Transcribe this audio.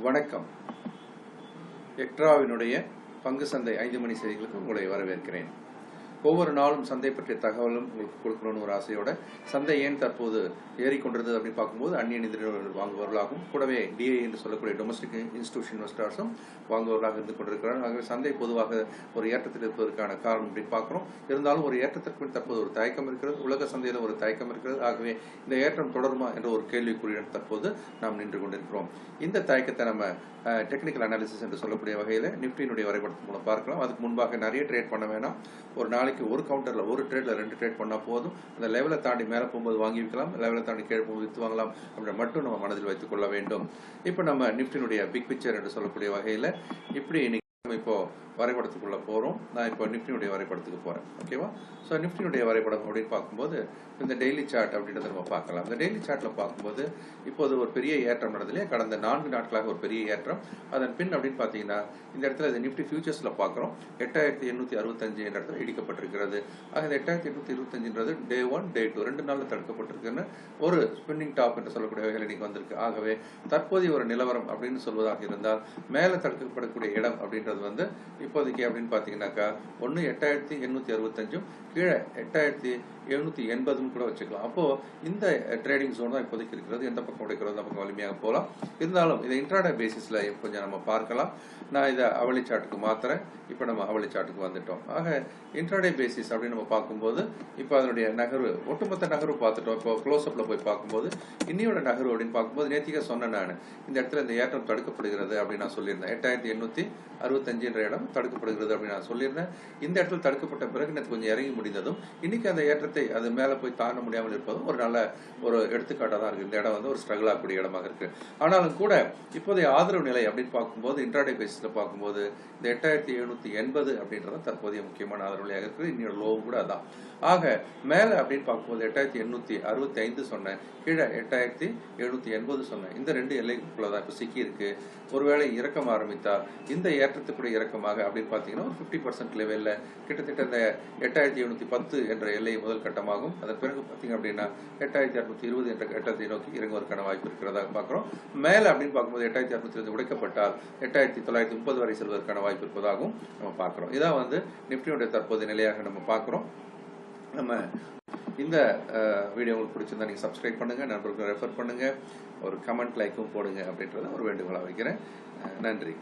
வணக்கம். எக்ட்ராவினுடைய பங்கு சந்தை ஐந்து மணி செய்திகளுக்கு உங்களை வரவேற்கிறேன். ஒவ்வொரு நாளும் சந்தை பற்றிய தகவலும் உங்களுக்கு கொடுக்கணும்னு ஒரு ஆசையோட சந்தை ஏன் தற்போது ஏறிக்கொண்டிருந்தது அப்படின்னு பார்க்கும்போது அந்நிய நிதி நிறுவனங்கள் வாங்குபவர்களாகவும் கூடவே டிஐ என்று சொல்லக்கூடிய டொமஸ்டிக் இன்ஸ்டிடியூஷன் இன்வெஸ்டர்ஸும் வாங்குபவர்களாக இருந்து கொண்டிருக்கிறார்கள். ஆகவே சந்தை பொதுவாக ஒரு ஏற்றத்தில் இருப்பதற்கான காரணம் அப்படின்னு பார்க்கிறோம். இருந்தாலும் ஒரு ஏற்றத்திற்கு தற்போது ஒரு தயக்கம் இருக்கிறது உலக சந்தையில் ஒரு தயக்கம் இருக்கிறது. ஆகவே இந்த ஏற்றம் தொடருமா என்ற ஒரு கேள்விக்குறியுடன் தற்போது நாம் நின்று கொண்டிருக்கிறோம். இந்த தயக்கத்தை நம்ம டெக்னிக்கல் அனாலிசிஸ் என்று சொல்லக்கூடிய வகையில் நிப்டியினுடைய வரைபடத்தின் மூலம் பார்க்கலாம். அதுக்கு முன்பாக நிறைய ட்ரேட் பண்ண வேணாம். ஒரு நாள் நாளைக்கு ஒரு கவுண்டரில் ஒரு ட்ரேட்ல ரெண்டு ட்ரேட் பண்ணால் போதும். அந்த லெவலை தாண்டி மேலே போகும்போது வாங்கி வைக்கலாம் லெவலை தாண்டி கீழே போகும்போது விற்று வாங்கலாம் அப்படின்னு மட்டும் நம்ம மனதில் வைத்துக் கொள்ள வேண்டும். இப்போ நம்ம நிப்டினுடைய பிக் பிக்சர் என்று சொல்லக்கூடிய வகையில் இப்படி நம்ம இப்போ வரைபடத்துக்குள்ள போகிறோம் நான் இப்போ நிப்டினுடைய வரைபடத்துக்கு போகிறேன் ஓகேவா ஸோ நிப்டினுடைய வரைபடம் அப்படின்னு பார்க்கும்போது இந்த டெய்லி சார்ட் அப்படின்றத நம்ம பார்க்கலாம். இந்த டெய்லி சார்ட்டில் பார்க்கும்போது இப்போது ஒரு பெரிய ஏற்றம் நடந்ததுலையே கடந்த நான்கு நாட்களாக ஒரு பெரிய ஏற்றம். அதன் பின் அப்படின்னு பார்த்தீங்கன்னா இந்த இடத்துல இது நிப்டி ஃபியூச்சர்ஸில் பார்க்குறோம். எட்டாயிரத்தி எண்ணூற்றி அறுபத்தஞ்சு என்ற இடத்துல இடிக்கப்பட்டிருக்கிறது. ஆக இந்த எட்டாயிரத்தி எண்ணூற்றி இருபத்தஞ்சுன்றது டே ஒன் டே டூ ரெண்டு நாளில் தடுக்கப்பட்டிருக்குன்னு ஒரு ஸ்பின்னிங் டாப் என்று சொல்லக்கூடிய வகையில் இன்னைக்கு வந்திருக்கு. ஆகவே தற்போதைய ஒரு நிலவரம் அப்படின்னு சொல்வதாக இருந்தால் மேலே தடுக்கப்படக்கூடிய இடம் அப்படின்னு அப்படின்றது வந்து இப்போதைக்கு அப்படின்னு பார்த்தீங்கன்னாக்கா ஒன்று எட்டாயிரத்தி எண்ணூற்றி அறுபத்தஞ்சும் கீழே எட்டாயிரத்தி எழுநூத்தி எண்பதுன்னு கூட வச்சுக்கலாம். அப்போ இந்த ட்ரேடிங் ஜோன் தான் இப்போதைக்கு இருக்கிறது. எந்த பக்கம் உடைக்கிறது அந்த பக்கம் வலிமையாக போகலாம். இருந்தாலும் இதை இன்ட்ராடே பேசிஸ்ல கொஞ்சம் நம்ம பார்க்கலாம். நான் இதை அவளி சாட்டுக்கு மாத்துறேன். இப்போ நம்ம அவளி சாட்டுக்கு வந்துட்டோம். ஆக இன்ட்ராடே பேசிஸ் அப்படின்னு நம்ம பார்க்கும்போது இப்போ அதனுடைய நகர்வு ஒட்டுமொத்த நகர்வு பார்த்துட்டோம். இப்போ க்ளோஸ்அப்ல போய் பார்க்கும்போது இன்னியோட நகர்வு அப்படின்னு பார்க்கும்போது நேத்திக சொன்னேன் நான். இந்த இடத்துல இந்த ஏற்றம் தடுக்கப்படுகிறது அப்படின்னு நான் சொல்லியிருந்தேன். எட்டாயிரத்தி எண்ணூத்தி அறுபத்தஞ்சுன்ற இடம் தடுக்கப்படுகிறது அப்படின்னு நான் சொல்லியிருந்தேன். இந்த இடத்துல தடுக்கப்பட்ட பிறகு எனக்கு கொஞ்சம் இறங்கி முடிந்ததும் இன்னைக்கு அந்த ஏற்றத்தை அது மேலே போய் தாண்ட முடியாமல் இருப்பதும் ஒரு நல்ல ஒரு எடுத்துக்காட்டாக தான் இருக்கு. இந்த இடம் வந்து ஒரு ஸ்ட்ரகிள் ஆகக்கூடிய இடமாக இருக்கு. ஆனாலும் கூட இப்போதைய ஆதரவு நிலை அப்படின்னு பார்க்கும்போது இன்ட்ராடே பேசிஸில் பார்க்கும்போது இந்த எட்டாயிரத்தி எழுநூத்தி எண்பது அப்படின்றது தற்போதைய முக்கியமான ஆதரவு நிலையாக இருக்குது இன்னொரு லோவும் கூட அதான். ஆக மேலே அப்படின்னு பார்க்கும்போது எட்டாயிரத்தி எண்ணூத்தி அறுபத்தி ஐந்து சொன்னேன். கீழே எட்டாயிரத்தி எழுநூத்தி எண்பது சொன்னேன். இந்த ரெண்டு எல்லைக்குள்ளே தான் இப்போ சிக்கி இருக்கு ஒருவேளை இறக்கம் ஆரம்பித்தா இந்த ஏற்றத்துக்குடைய இறக்கமாக அப்படின்னு பார்த்தீங்கன்னா ஒரு ஃபிஃப்டி பர்சன்ட் லெவலில் கிட்டத்தட்ட இந்த எட்டாயிரத்தி எழுநூத்தி பத்து என்ற எல்லை முதல் கட்டமாகும். அதன் பிறகு பார்த்தீங்க அப்படின்னா எட்டாயிரத்தி அறுநூத்தி இருபது என்ற கட்டத்தை நோக்கி இறங்குவதற்கான வாய்ப்பு இருக்கிறதாக பார்க்குறோம். மேலே அப்படின்னு பார்க்கும்போது எட்டாயிரத்தி அறுநூத்தி இருபது உடைக்கப்பட்டால் எட்டாயிரத்தி தொள்ளாயிரத்தி முப்பது வரை செல்வதற்கான வாய்ப்பு இருப்பதாகவும் நம்ம பார்க்குறோம். இதான் வந்து நிப்டியுடைய தற்போதைய நிலையாக நம்ம பார்க்குறோம். நம்ம இந்த வீடியோ உங்களுக்கு பிடிச்சிருந்தா நீங்கள் சப்ஸ்கிரைப் பண்ணுங்கள் நண்பர்களுக்கு ரெஃபர் பண்ணுங்கள் ஒரு கமெண்ட் லைக்கும் போடுங்க அப்படின்றத ஒரு வேண்டுகோளாக வைக்கிறேன். நன்றி.